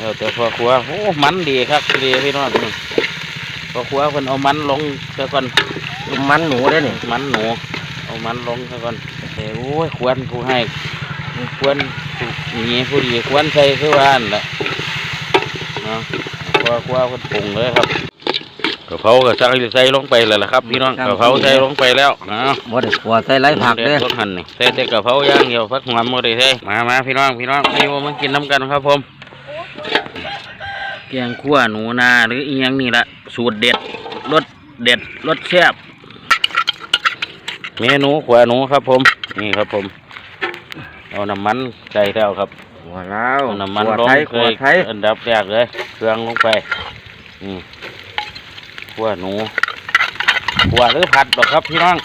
แล้วแต่พ่อครัวโอ้มันดีครับดีพี่น้องนี่พ่อครัวเพิ่นเอามันลงซะก่อนมันหนูได้นี่มันหนู เอามันลงซะก่อนเอ้ยโอ้ยควรผู้ให้ควรผู้หนีผู้ดีควรใส่คือว่านั่นแหละเนาะพ่อครัวเพิ่นปรุงเลยครับกะเพราก็ใส่ใส่ลงไปแล้วล่ะครับพี่น้องกะเพราใส่ลงไปแล้วเนาะบ่ได้ขัวใส่ไรผักเด้อพวกหันนี่ใส่แต่กะเพราอย่างเดียวพักหอมบ่ได้ใส่มามาพี่น้องพี่น้องให้ว่ามากินน้ำกันครับผม แกงขั่วหนูนาหรืออีหยังนี่ละสูตรเด็ดรสเด็ดรสแซ่บเมนูขั่วหนูครับผม นี่ครับผม เอาน้ำมันใส่แล้วครับขัวแล้วเอาน้ำมันขัวลงไทยเคขัวยไทยอันดับแรกเลยเครื่องลงไปนี่ขั่วหนูขั่วหรือผัดหรอกครับพี่น้อง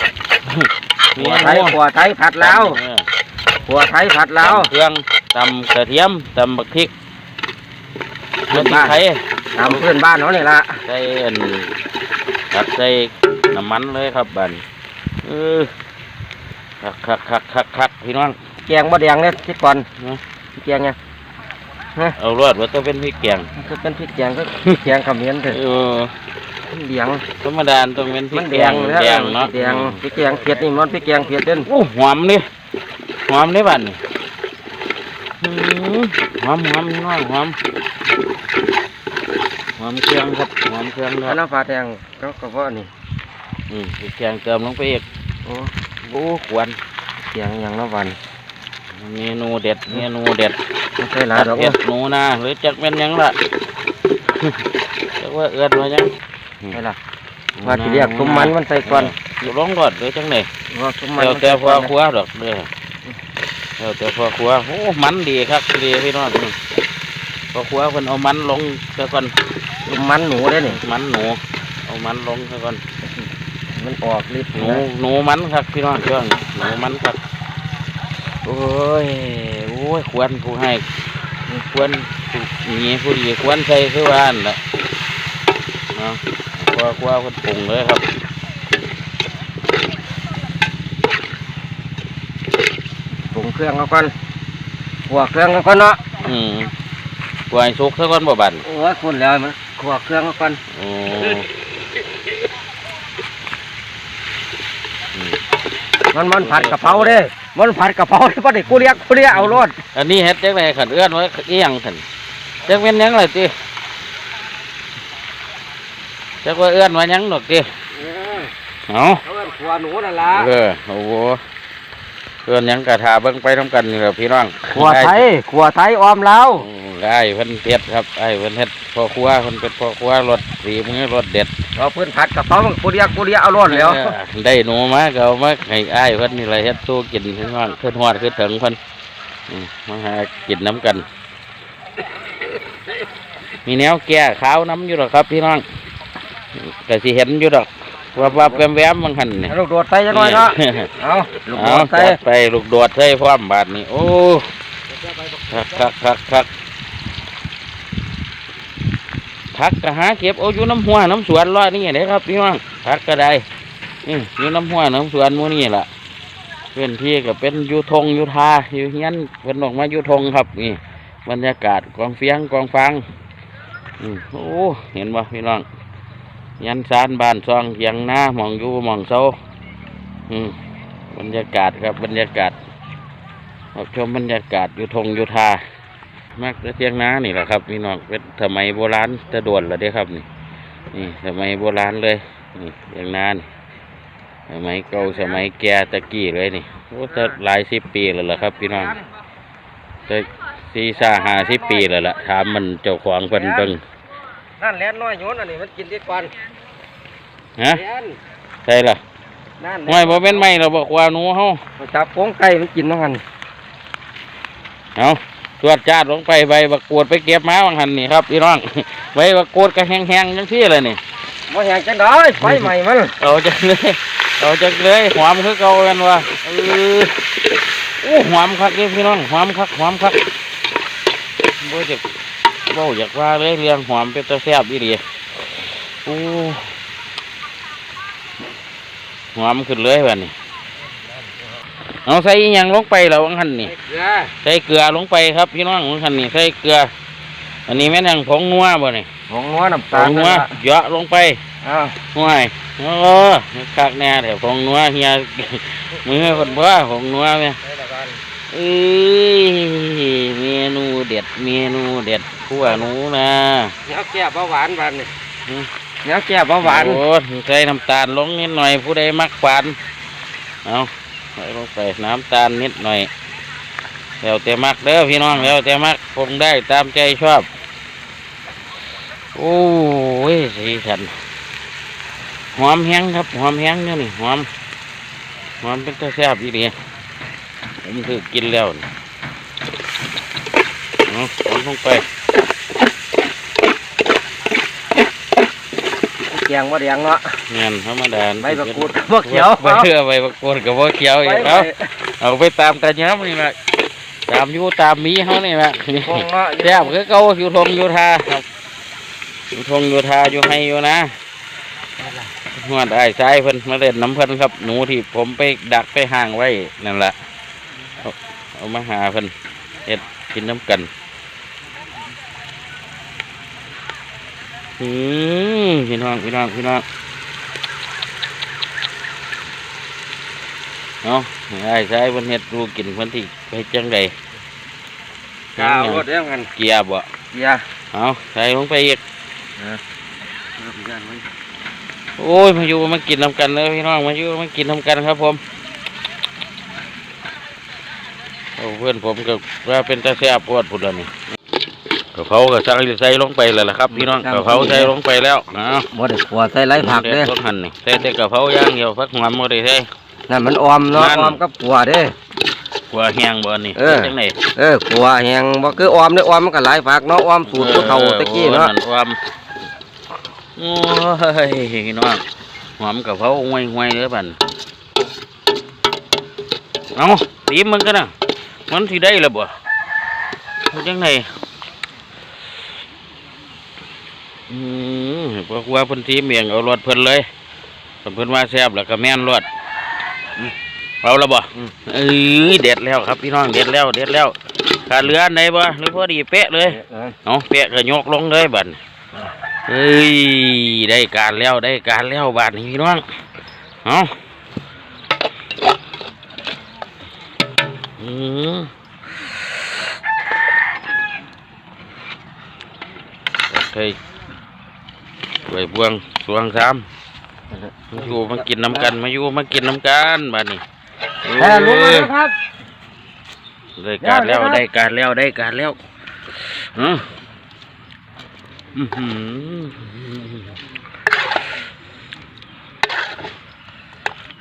ขัวไทยขัวไทยผัดแล้วเออขัวไทยผัดแล้วตำเครื่องตำกระเทียมตำบักพริกเพื่น้ำอนพริกบ้านไทยตามเพื่อนบ้านเขานี่ละใส่อันตัดใส่น้ำมันเลยครับบันเออคักคักคักคักคักพี่น้องแกงบ่แดงเนี่ยคิดก่อนนะแกงไงเอารอดว่าต้องเป็นพริกแกงมันจะเป็นพริกแกงก็แกงเขมิ้นเถอะเออเหลียงธรรมดาต้องเป็นพริมักนแกแดงงแล้วแดงเนาะแดงพริกแกงเผ็ดนี่มันพริกแกงเผ็ดเด่นโอ้หอมนี่หอมนี่บัดนี่อื้อหอมหอมพี่น้องหอมห อมเครื่องครับหอมเครื่องอันเนาะน้ำปลาแดงก็ก็ว่านี่อืมพริกแกงเติมลงไปอีกโอ้โอ้ควรแกงอย่างละวันเมนูเด็ดเมนูเด็ดไม่ใช่หลายดอกเห็ดหนูนาหรือจักเป็นหยังล่ะ จักว่าเอื้อนว่าหยังใช่ละว่าที่เรียกตุ้มมันมันใส่ก่อนอยู่ร้องก่อนหรือจังไหน ว่าตุ้มมันเดี๋ยวมันแต่ใส่พ่ก่ออนครัวดอกเด้อเดี๋ยวแต่พ่อครัวโอ้มันดีครับดีพี่น้องนี่พ่อครัวเพิ่นเอามันลงซะก่อนตุ้ มมันหนูได้นี่มันหนู เอามันลงซะก่อน มันออกฤทธิ์หนูนะหนูมันครับพี่น้องเจ้าหนูมันครับ โอ้ย โอ้ย ควรผู้ให้ ควรผู้หนีผู้ดีควรใส่คือว่านั่นแหละเนาะครัวครัวคนปรุงเลยครับปรุงเครื่องเอาก่อนขัวเครื่องเอาก่อนเนาะ อืมกวายสุกซะก่อนบ่บันโอ้ยคุณแล้วมัน ขัวเครื่องเอาก่อนโอ้มันมันผัดกะเพราเด้มันผัดกะเพราที่บ่ได้กูเรียกกูเรียกเอารถอันนี้เฮ็ดจังไดขันเอื้อนไว้อีหยังขันจักเป็นหยังล่ะติจักว่าเอื้อนไว้หยังดอกติเอาเขาเป็นขัวหนูนั่นล่ะเออโอ้โหเอื้อนหยังกระทาเบิ่งไปทำกันนี่แหละพี่น้องขัวไทยขัวไทยออมลาว อืมไอ้เพิ่นเฮ็ดครับไอ้เพิ่นเฮ็ดพ่อครัวเพิ่นเป็นพ่อครัวรสสีมือรสเด็ดเราเพิ่นผัดกะเพรากูเรียกกูเรียกเอารถแล้วเออได้หนูมาก็เอามาให้อ้ายเพิ่นนี่แหละเฮ็ดสู้กินพี่น้องขึ้นฮอดขึ้นถึงเพิ่นอืมมาหากินน้ำกัน มีแนวแก้ขาวน้ำอยู่หรอกครับพี่น้องก็สิเห็นอยู่ดอกวับวับแวมแวมๆบางหันนี่ลูกโดดใส่จังหน่อยเนาะเอาลูกเอาโดดใส่จัดไปลูกโดดใส่พร้อมบาทนี่โอ้คักคักคักคัก พักก็หาเก็บเอายู่น้ำหัวน้ำสวนร้อยนี่เด้ครับพี่น้องพักก็ได้อยู่น้ำหัวน้ำสวนมูนี่ล่ะเป็นที่ก็เป็นอยูทงอยูทาอยู่เฮียนเป็นออกมาอยูทงครับนี่บรรยากาศกองเฟียงกองฟางอืมโอ้เห็นบ่พี่น้องยันซานบ้านซองเทียงหน้ามองอยู่มองเสาอืมบรรยากาศครับบรรยากาศชมบรรยากาศอยู่ทงอยู่ทา มากเทียงนานี่แหละครับพี่น้องเป็นสมัยโบราณจะด่วนแล้วเด้ครับนี่นี่สมัยโบราณเลยนี่เทียงนานี่สมัยเก่าสมัยแก่ตะกี้เลยนี่โอ้จะหลายสิบปีแล้วล่ะครับ พี่น้องจะสี่สาห้าสิบปีแล้วล่ะถามมันเจ้าของเพิ่นเบิ่งนั่นแหลนน้อยโยนอันนี้มันกินดีกว่าฮะแหลนใช่ล่ะนั่นแหลไม่บ่เป็นไม่เราบอกว่าหนูเฮาจับโป้งไก่มันกินน้องหันเอา ตรวจจาดลงไปใบบักกวดไปเก็บมาบางหันนี่ครับพี่น้องใบบักกวดก็แห้งๆจังที่เลยนี่บ่แห้งจังได้ไฟใหม่มันเอาจังเลยเอาจังเลยหอมคือเก่ากันวะเออโอ้หอมคักเลยพี่น้องหอมคักหอมคักบ่อยากบ่อยากว่าเลยเรื่องหอมเป็นตะแซ่บอีดีโอ้หอมขึ้นเลยแบบนี้ เอาใส่อิหยังลงไปแล้วบางหันนี่เกลือใส่เกลือลงไปครับพี่น้องของคันนี่ใส่เกลือ อันนี้แม่นยังผงนัวบ่นี่ผงนัวน้ำผตาลงนัวนั่นล่ะเหยาะลงไปอ้าวห่วยโอ้คักแน่เดี๋ยวผงนัวเฮียมือคนบ่ผงนัวแม่ได้ละกันเอ้ยเมนูเด็ดเมนูเด็ดขั่วหนูนะเนื้อแก้เบาหวานบานนี่อืมเนื้อแก้เบาหวานโอ้ใส่น้ำตาลลงนิดหน่อยผู้ใดมักหวานเอา ใส่ลงไปน้ำตาลนิดหน่อยแล้วแต่มักเด้อพี่น้องแล้วแต่มักคงได้ตามใจชอบ โอ้ยสีสันหอมแห้งครับหอมแห้งเนี่ยนี่หอมหอมเป็นตะแซบอีเดียผมถือกินแล้วนี่เอาหอมลงไป แกงบ่แดงเนาะงานธรรมดาใบบักกูดบ่เขียวใบเถื่อใบบักกูดกับบ่เขียวอีกไปเอาเอาไปตามตาย้ำนี่แหละตามอยู่ตามมีเขานี่แหละคงเนาะแซ่บคือเก่าอยู่ทงอยู่ทาครับอยู่ทงอยู่ทาอยู่ให้อยู่นะหวดไอ้ชายเพิ่นมาเล่นน้ำเพิ่นครับ หนูที่ผมไปดักไปห่างไว้นั่นแหละเอาเอามาหาเพิ่นเฮ็ดกินน้ำกัน อืมพี่น้องพี่น้องพี่น้องเอาไอ้ชายเพิ่นเฮ็ดดูกินเพิ่นที่ไปจังไดกาวรถเด้งกันเกียร์บ่เกียร์เอาใส่ลงไปอีกนะโอ้ยมาอยู่มากินน้ำกันเลยพี่น้องมาอยู่มากินน้ำกันครับผมเอาเพื่อนผมก็ว่าเป็นตาแซ่บปวดพุ่นแล้วนี่ กะเพราก็ใส่ใส่ลงไปแล้วล่ะครับพี่น้องกะเพราใส่ลงไปแล้วนะบ่ได้ขัวใส่ไรผักเด้พวกหันนี่ใส่แต่กะเพราอย่างเดียวพักหอมบ่ได้ใส่นั่นมันออมเนาะนั่นออมกับขัวเด้กลัวแห้งบ่นี่เออจังไดเออขัวแห้งบ่คือออมเด้อออมมันก็หลายผักเนาะออมสูตรผู้เฒ่าตะกี้เนาะโอ้ยโอ้ยพี่น้องหอมกะเพราห่วยห่วยๆเด้อบัดเอาตีมันกันนะมันสิได้หรือบ่มันจังไง อืมเพราะว่าเพิ่นทีมเมียงเอารถเพิ่นเลยเพิ่นเพิ่นว่าแซ่บแล้วก็แม่นรถอืมเอาและบ่เอ้ยเด็ดแล้วครับพี่น้องเด็ดแล้วเด็ดแล้วขาดเหลืออันไหนบ่หรือพอดีเป๊ะเลยเออเอาเป๊ะก็ยกลงเลยบัดเอ้ยได้การแล้วได้การแล้วบัดนี้พี่น้องเอาอืมโอเค ไว้บวงสวงสามมาอยู่มากินน้ำกันมาอยู่มากินน้ำกันบัดนี้แค่รู้มาแล้วครับได้การแล้วเดี๋ยวได้การแล้วได้การแล้วอืออื้อหือ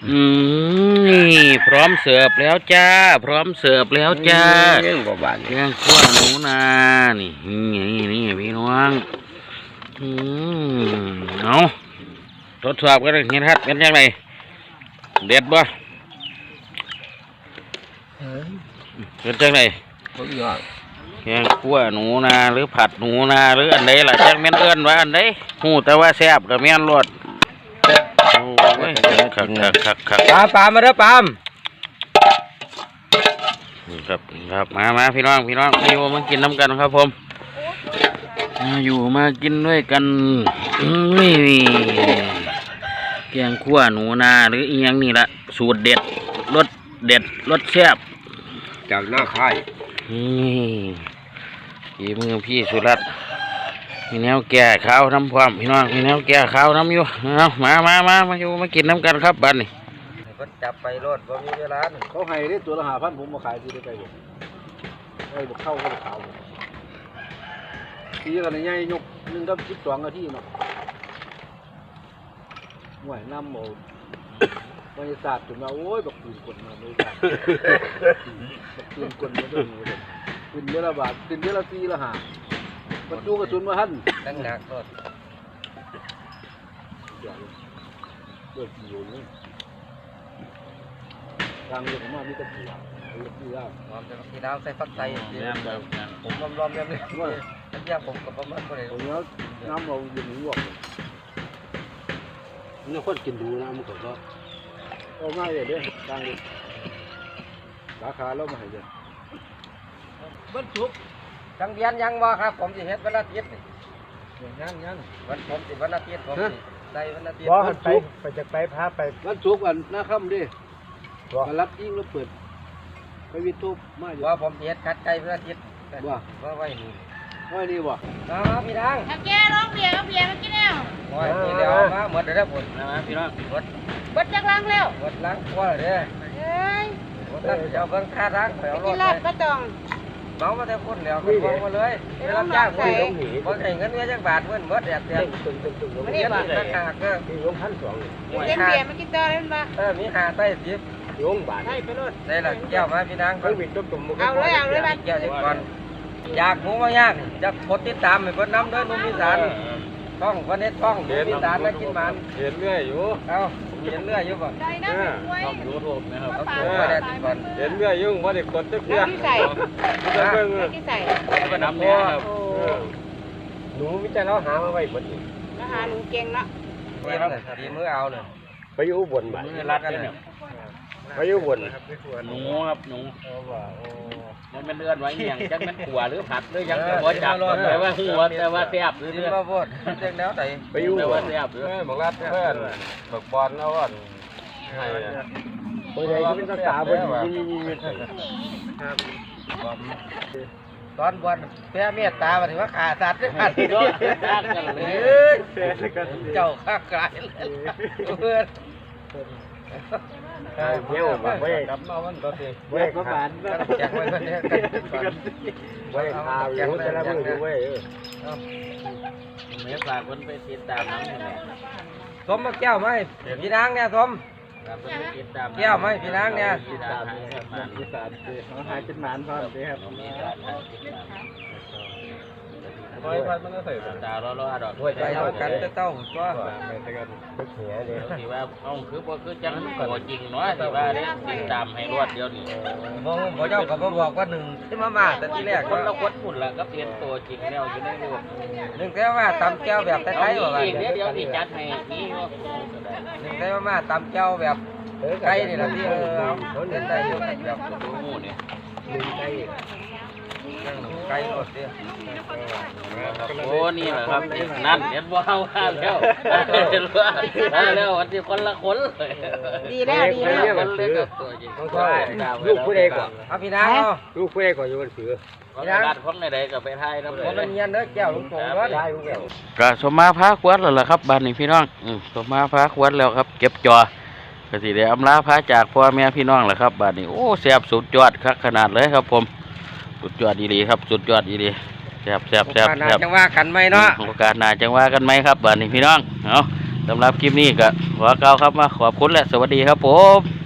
อืมนี่พร้อมเสิร์ฟแล้วจ้า พร้อมเสิร์ฟแล้วจ้าเรื่องบ่บานแกงขั้วหนูนานี่นี่นี่พี่น้อง อืมเอาทดสอบกันเลยเห็นครับเป็นยังไงเด็ดบ่เป็นจังไงบ่ยอดแกงคั่วหนูนาหรือผัดหนูนาหรืออันใดล่ะจักแม่นเอิ้นว่าอันใดหูแต่ว่าแซ่บก็แม่นรสโอ้ยคักคักคักคักปามปามมาเด้อปามนี่ครับนี่ครับมามาพี่น้องพี่น้องมาอยู่มากินน้ำกันครับผม มาอยู่มากินด้วยกันนี่แกงคั่วหนูนาหรืออีหยังนี่ละสูตรเด็ดรสเด็ดรสแซ่บจากหน้าค่ายนี่พี่มือพี่สุรัตน์มีแนวแก่ข้าวน้ำพร้อมพี่น้องมีแนวแก่ข้าวน้ำอยู่เอามามามามาอยู่มากินน้ำกันครับบัดนี้เพิ่นจับไปรถบ่มีเวลาเขาให้ได้ตัวละหาพันผมมาขายที่ได้ไปบ่ไอ้บอกเข้าก็บอกขาว ทีกันในใหญ่ยกหนึ่งกับสิบสองนาทีเนาะห่วยน้ำโมบรรยากาศถึงมาโอ้ยบักปืนกลมาบรรยากาศบักปืนกลมาด้วยนี่ปืนเดือนละบาทปืนเดือนละสี่ละห้าบรรจุกระสุนมาหันนักหนักรถเดี๋ยวเลิกอยู่นี่ทางเรื่องของมามีแตะกี้เอาเรื่องที่ยากออมจะพี่น้ำใส่ฟักไตผมรอมๆแบบนี้มั นยากผมกับประมาณบ่ได้ผมเนี้ยน้ำเราเย็นหวกนี่คนกินดูนะมันก็ก็เอาง่ายเลยเด้ดังเลยราคาเรามาให้เด้บรรจุสังเวียนยังบ่ครับ ผมสิเฮ็ดวันอาทิตย์นี่ยังยังวันผมสิวันอาทิตย์ผมสิได้วันอาทิตย์บ่ไปไปจะไปพาไปวันศุกร์วันหน้าค่ำดิมารับยิ่งแล้วเปิด ไปวิทูบมาอยู่ว่าผมสิเฮ็ดคัดไก่วันอาทิตย์ว่าว่าไว้ นี่ว่านี่บ่เอามาพี่ดังเอาแกร้องเบียร์เอาเบียร์มากินแล้วโอ้ยนี่แล้วเอามาหมดแล้วพุ่นนะพี่น้องหมดเบิดจักลังแล้วหมดล้างครัวเลยเด้อเอ้ยหมดแล้วจะเอาเบิ่งค่าทางไปไปเอารกิถนไปลาบก็ต้องเมามาแต่พุ่นแล้วก็บอกมาเลยไปรับจ้างพุ่นบ่ให้เงินเมียจักบาทเพิ่นหมดแดดแดดไม่ได้บ่เงินราคาก็ที่ลงพันสองเล่นเบียร์มากินต่อเลยมันบ่เออมีหาใต้สิบลงบาทให้ไปรถได้ละแก้วมาพี่นางเครื่องบินต้มตุ่มเอาเลยเอาเลยบัดแก้วเด็กก่อน อยากหมูมายากนี่จะกดติดตามให้เพิ่นนำด้วยนุ่มอีสานช่องเพิ่นเฮ็ดช่องนุ่มอีสานแล้วกินมันเห็นเรื่อยอยู่เอ้าเห็นเรื่อยอยู่บ่ใจนะไว้ช่องยูทูบนะครับ เอาตัวไปได้ติดก่อนเห็นเรื่อยอยู่ว่าเด็กกดตึกแล้วที่ใส่จะเบิ่งแล้วที่ใส่ก็นำเนี่ยครับโอ้หนูมิจฉาเราหามาไว้หมดแล้วหาหนูเก่งเนาะดีมือดีมือเอาเลยไปอยู่บนบ้านมือรั ดเลยเนี่ยไปอยู่บนหนูครับหนูมันเป็นเลือดไว้เหี่ยงจังเป็นขัวหรือผัดหรือยังแต่ว่าจับแต่ว่าหัวแต่ว่าแซ่บหรือกินเลือดบ่โพดเจ๊งแล้วไดไปอยู่แต่บว่านแซ่บหรือเออบอกรัดเพื่อนบอกบอลเอาอะให้เมื่อไหร่ก็เป็นตาบนยิงยิงยิงตอนบวชแพ้เมตตาบ่ถือว่าขาสัตว์ขาดเนาะยากกันเลเอ้ยยเจ้าข้ากายเพื่อน เที่ยวมาเว้ยกับมาวันต่อสิเว้ยก็บานแจกไว้เพิ่นเนี่ยกันก่อนเว้ยพาอยู่แต่ละมืออยู่เว้ยเมื่อฝากคนไปติดตามน้ำอยู่ไหนสมมาแก้วไหมพี่นางเนี่ยสมครับคนไปติดตามแก้วไหมพี่นางเนี่ยติดตามให้มันอีสานสิเขาหายเป็นหมานพร้อมสิครับมีกา รทางติดตามไว้พันมันก็ใส่ตาล้อๆดอกไปเอากันจะเต้าตัวไปกันไปเขียเลยที่ว่าเอ้าคือบ่คือจังตัวจริงเนาะที่ว่าได้ติดตามให้รวดเดียวนี่บ่บ่เจ้าก็บ่บอกว่าหนึ่งที่มามาแต่ทีแรกคก็นละคนพุ่นละก็เปลี่ยนตัวจริงแล้วอยู่ในรูปหนึ่งแต่ว่าตำแก้วแบบไทเอายๆว่าอีกเดี๋ยวเดี๋ยวนี่จัดให้นี่อยู่หนึ่งแต่ว่ามาตำแก้วแบบไก่นี่ล่ะที่เออเขาเล่นได้อยู่แบบดูหมู่นี่ ไก่หมดเด้โอ้นี่แหละครับนั่นเห็นบ่าว่าแล้วเห็นว่าแล้ววันที่คนละคนเลยดีแล้วดีแล้วคนเลยกับตัวจริงลูกผู้ใดก่อนเอาพี่นางเอาลูกผู้ใดก่อนอยู่บนเสือคนรัดคนใดๆก็ไปทยนำบ่เป็นเงียนเด้อแก้วลุงตงเด้อได้ลูกแล้วก็สมมาพาขวดแล้วล่ะครับบ้านนี้พี่น้องอสมมาพาขวดแล้วครับ เก็บจอก็สิได้อำลาพาจากพ่อแม่พี่น้องแหละครับบ้านนี้โอ้แซ่บสุดยอดครับขนาดเลยครับผม สุดยอดดีๆครับ สุดยอดดีๆแซ่บแซ่บแซ่บโอกาสหน้าแซ่บจังว่ากันไหมเนาะ โอกาสหน้าจังว่ากันไหมครับบ้านนี้พี่น้อง เอาสำหรับคลิปนี้ก็ขอกล่าวครับมาขอบคุณและสวัสดีครับผม